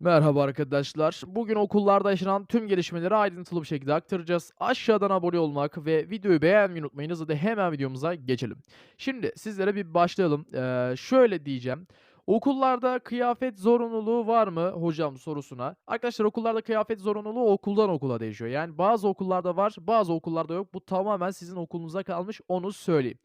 Merhaba arkadaşlar. Bugün okullarda yaşanan tüm gelişmeleri ayrıntılı bir şekilde aktaracağız. Aşağıdan abone olmak ve videoyu beğenmeyi unutmayınız. Hadi hemen videomuza geçelim. Şimdi sizlere bir başlayalım. Ee, şöyle diyeceğim. Okullarda kıyafet zorunluluğu var mı hocam sorusuna. Arkadaşlar okullarda kıyafet zorunluluğu okuldan okula değişiyor. Yani bazı okullarda var, bazı okullarda yok. Bu tamamen sizin okulunuza kalmış onu söyleyeyim.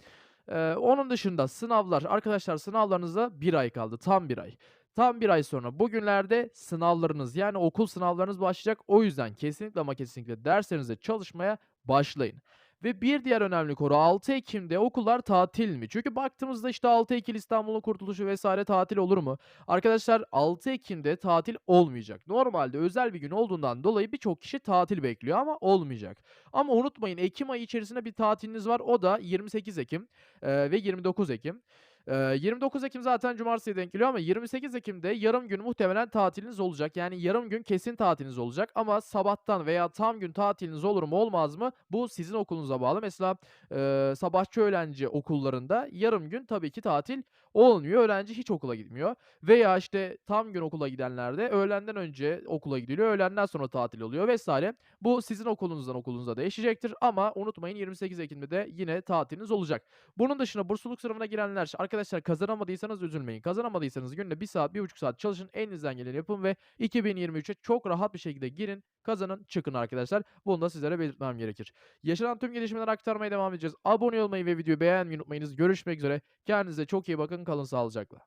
Eee, onun dışında sınavlar, arkadaşlar sınavlarınıza bir ay kaldı, tam bir ay. Tam bir ay sonra bugünlerde sınavlarınız, yani okul sınavlarınız başlayacak. O yüzden kesinlikle ama kesinlikle derslerinize çalışmaya başlayın. Ve bir diğer önemli konu 6 Ekim'de okullar tatil mi? Çünkü baktığımızda işte 6 Ekim İstanbul'un kurtuluşu vesaire tatil olur mu? Arkadaşlar 6 Ekim'de tatil olmayacak. Normalde özel bir gün olduğundan dolayı birçok kişi tatil bekliyor ama olmayacak. Ama unutmayın Ekim ayı içerisinde bir tatiliniz var. O da 28 Ekim ve 29 Ekim. Eee, 29 Ekim zaten cumartesiye denk geliyor ama 28 Ekim'de yarım gün muhtemelen tatiliniz olacak. Yani yarım gün kesin tatiliniz olacak ama sabahtan veya tam gün tatiliniz olur mu olmaz mı? Bu sizin okulunuza bağlı. Mesela eee, sabahçı öğrenci okullarında yarım gün tabii ki tatil olmuyor. Öğrenci hiç okula gitmiyor. Veya işte tam gün okula gidenlerde öğlenden önce okula gidiliyor, öğlenden sonra tatil oluyor vesaire. Bu sizin okulunuzdan okulunuza değişecektir ama unutmayın 28 Ekim'de de yine tatiliniz olacak. Bunun dışında bursluluk sınavına girenler arkadaşlar kazanamadıysanız üzülmeyin. Kazanamadıysanız günde 1 saat, 1,5 saat çalışın, elinizden geleni yapın ve 2023'e çok rahat bir şekilde girin, kazanın, çıkın arkadaşlar. Bunu da sizlere belirtmem gerekir. Yaşanan tüm gelişmeleri aktarmaya devam edeceğiz. Abone olmayı ve videoyu beğenmeyi unutmayınız. Görüşmek üzere. Kendinize çok iyi bakın. Kalın sağlıcakla.